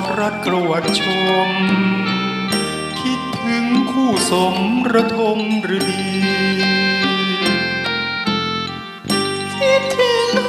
ดรัดกรวดชม คิดถึงคู่สมระทมหรือดี คิดถึง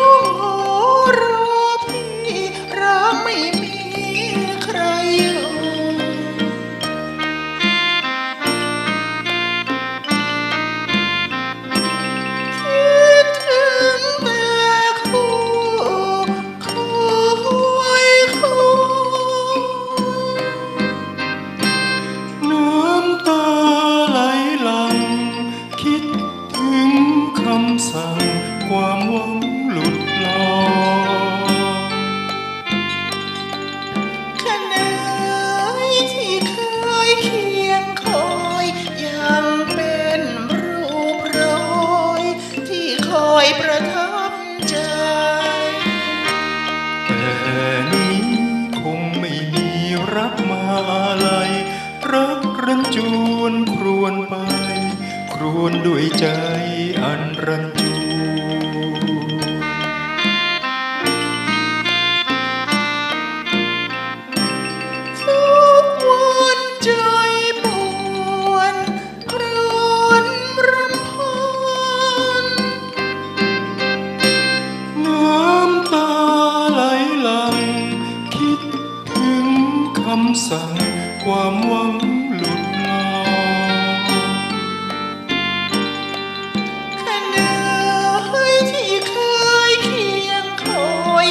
นี้คงไม่มีรักมาอะไรรักรันจวนครวนไป ครวนด้วยใจอันรันจ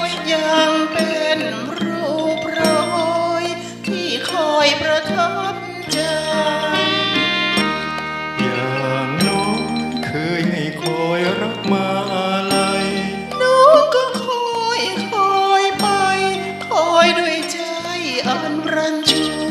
ยยังเป็นรูปรอยที่คอยประทับใจ อย่างน้อยเคยให้คอยรักมาอะไรน้องก็คอยคอยไป คอยด้วยใจอันรันจว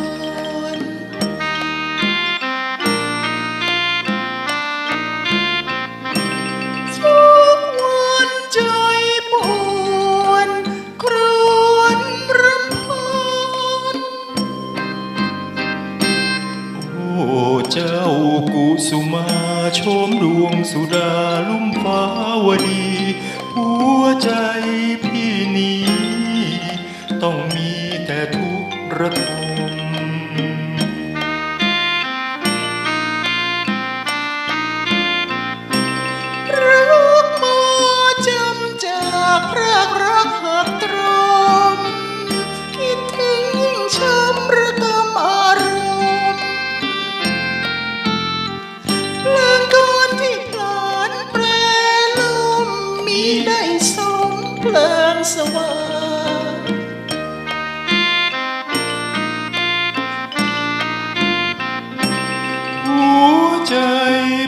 เจ้ากุสุมาชมดวงสุดาลุ่มฟ้าวดีหัวใจพี่นี้ ต้องมีแต่ทุกข์ระทม สว่างหัวใจ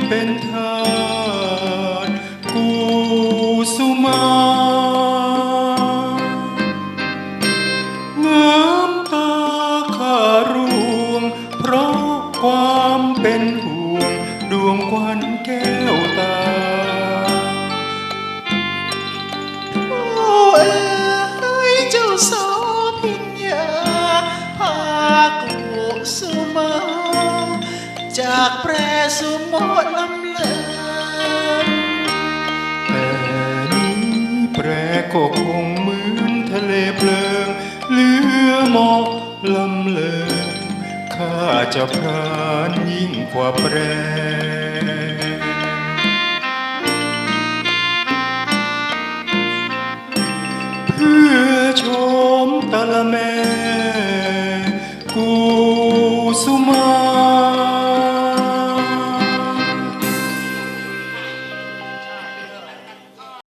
เป็นทาสกุสุมาน้ำตาขารวงเพราะความ จากแปรสุโมลำเลิงแต่นี้แปรก็คงเหมือนทะเลเพลิงเหลือหมอกลำเลิงข้าจะพรานยิ่งกว่าแปร sumama